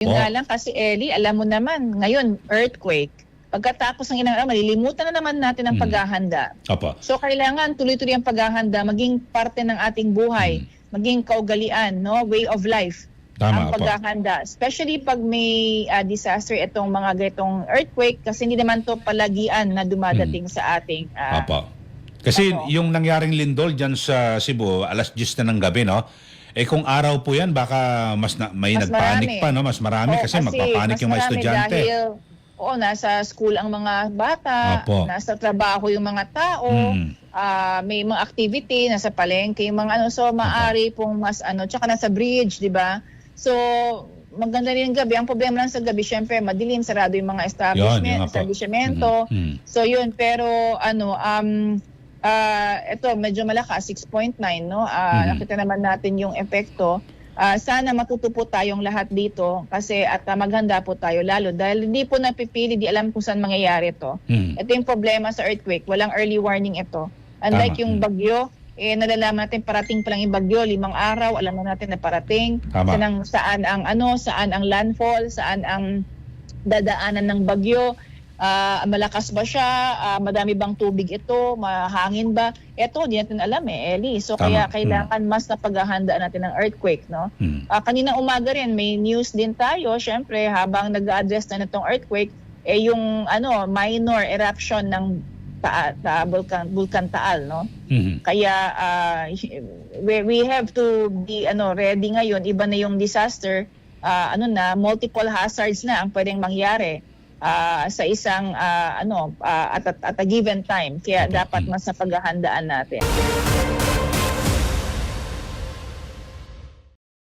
Yun Oh. nga lang kasi Ellie, alam mo naman, ngayon earthquake. Pagkatapos ng inang malilimutan na naman natin ang Mm. paghahanda. Opo. So kailangan tuloy-tuloy ang paghahanda, maging parte ng ating buhay, maging kaugalian, no, way of life. ang Mm. Tama po. paghahanda. Especially pag may ah, disaster itong mga ganitong earthquake kasi hindi naman to palagian na dumadating sa ating ah, Opo. Kasi Opo. yung nangyaring lindol dyan sa Cebu, alas 10 na ng gabi, no? Eh kung araw po yan, baka mas na, may Mas nagpanik marami. pa, no? Mas marami Oo, kasi, magpapanik mas yung mga estudyante. Dahil, oo, nasa school ang mga bata, Opo. nasa trabaho yung mga tao, Mm. ah, may mga activity, nasa palengke, yung mga ano, so maari pong mas ano, tsaka nasa bridge, di ba? So, maganda rin ang gabi. Ang problema lang sa gabi, syempre, madilim, sarado yung mga establishment, Yun, yun nga po. establishmento. Mhm. Mm. So, yun. Pero, ano, um, ah, ito, medyo malakas, 6.9, no? Ah, Mhm. Nakita naman natin yung epekto. Ah, sana matuto po tayong lahat dito kasi at ah, maghanda po tayo lalo dahil hindi po napipili, di alam kung saan mangyayari to. Mm. Ito yung problema sa earthquake, walang early warning ito. Unlike Tama. yung Mm. bagyo, eh nalalaman natin parating pa lang yung bagyo, limang araw, alam na natin na parating. Tama. Saan saan ang ano, saan ang landfall, saan ang dadaanan ng bagyo, ah, malakas ba siya, ah, madami bang tubig ito, mahangin ba? Ito, di natin alam eh, Ellie. So Tama. kaya Mm. kailangan mas napaghahandaan natin ng earthquake, no? Mm. Ah, kaninang umaga rin, may news din tayo, syempre, habang nag-address na nitong earthquake, eh yung ano, minor eruption ng ta, ta, vulkan, vulkan Taal, no? Mhm. Kaya ah, we, we have to be ano ready ngayon, iba na yung disaster, ah, ano na, multiple hazards na ang pwedeng mangyari ah, sa isang ah, ano ah, at, at, at a given time. Kaya Opo. dapat mas napaghahandaan natin.